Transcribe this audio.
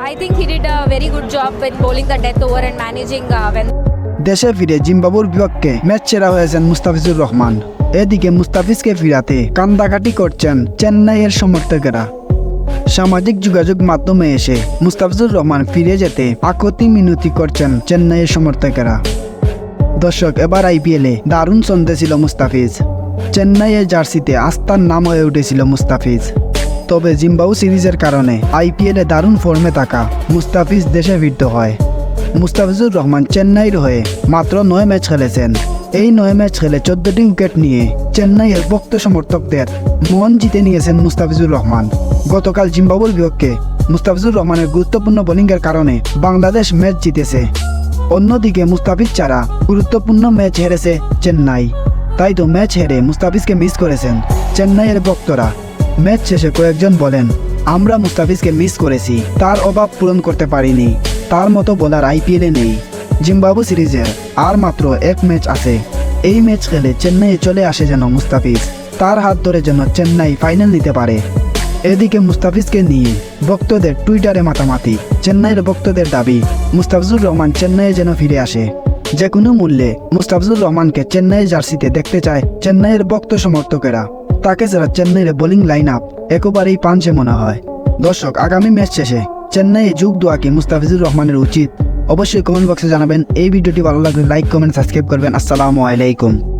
I think he did a very good job with bowling the death over and managing uh, when দেশে ফিরে জিম্বাবুর বিপক্ষে match সেরা হয়েছেন মুস্তাফিজুর রহমান। এদিকে মুস্তাফিজকে ফিরাতে কান্দাকাটি করছেন চেন্নাইয়ের সমর্থকেরা। সামাজিক যোগাযোগ মাধ্যমে এসে মুস্তাফিজুর রহমান ফিরে যেতে আকতি মিনতি করছেন চেন্নাইয়ের সমর্থকেরা। দর্শক এবার আইপিএলে দারুণ চন্দে ছিল মুস্তাফিজ। চেন্নাইয়ের জার্সিতে আস্থার নাম হয়ে উঠেছিল মুস্তাফিজ। তবে জিম্বাবু সিরিজের কারণে আইপিএলে দারুণ ফর্মে থাকা মুস্তাফিজ দেশে ফিরতে হয়। মুস্তাফিজুর রহমান চেন্নাইয়ের হয়ে মাত্র নয় ম্যাচ খেলেছেন। এই নয় ম্যাচ খেলে চোদ্দটি উইকেট নিয়ে চেন্নাইয়ের ভক্ত সমর্থকদের মন জিতে নিয়েছেন মুস্তাফিজুর রহমান। গতকাল জিম্বাবুর বিপক্ষে মুস্তাফিজুর রহমানের গুরুত্বপূর্ণ বোলিংয়ের কারণে বাংলাদেশ ম্যাচ জিতেছে। অন্যদিকে মুস্তাফিজ ছাড়া গুরুত্বপূর্ণ ম্যাচ হেরেছে চেন্নাই। তাই তো ম্যাচ হেরে মুস্তাফিজকে মিস করেছেন চেন্নাইয়ের ভক্তরা। ম্যাচ শেষে কয়েকজন বলেন, আমরা মুস্তাফিজকে মিস করেছি। তার অভাব পূরণ করতে পারিনি। তার মতো বলার আইপিএলে নেই। জিম্বাবু সিরিজের আর মাত্র এক ম্যাচ আছে। এই ম্যাচ খেলে চেন্নাইয়ে চলে আসে যেন মুস্তাফিজ। তার হাত ধরে যেন চেন্নাই ফাইনাল নিতে পারে। এদিকে মুস্তাফিজকে নিয়ে ভক্তদের টুইটারে মাতামাতি। চেন্নাইয়ের ভক্তদের দাবি, মুস্তাফিজুর রহমান চেন্নাইয়ে যেন ফিরে আসে। যে কোনো মূল্যে মুস্তাফিজুর রহমানকে চেন্নাইয়ের জার্সিতে দেখতে চায় চেন্নাইয়ের ভক্ত সমর্থকেরা। তাকে ছাড়া চেন্নাইয়ের বোলিং লাইন আপ একেবারেই পাঞ্চে মনে হয়। দর্শক, আগামী ম্যাচ শেষে চেন্নাইয়ে যুগ দোয়াকে মুস্তাফিজুর রহমানের উচিত? অবশ্যই কমেন্ট বক্সে জানাবেন। এই ভিডিওটি ভালো লাগলে লাইক কমেন্ট সাবস্ক্রাইব করবেন। আসসালামু আলাইকুম।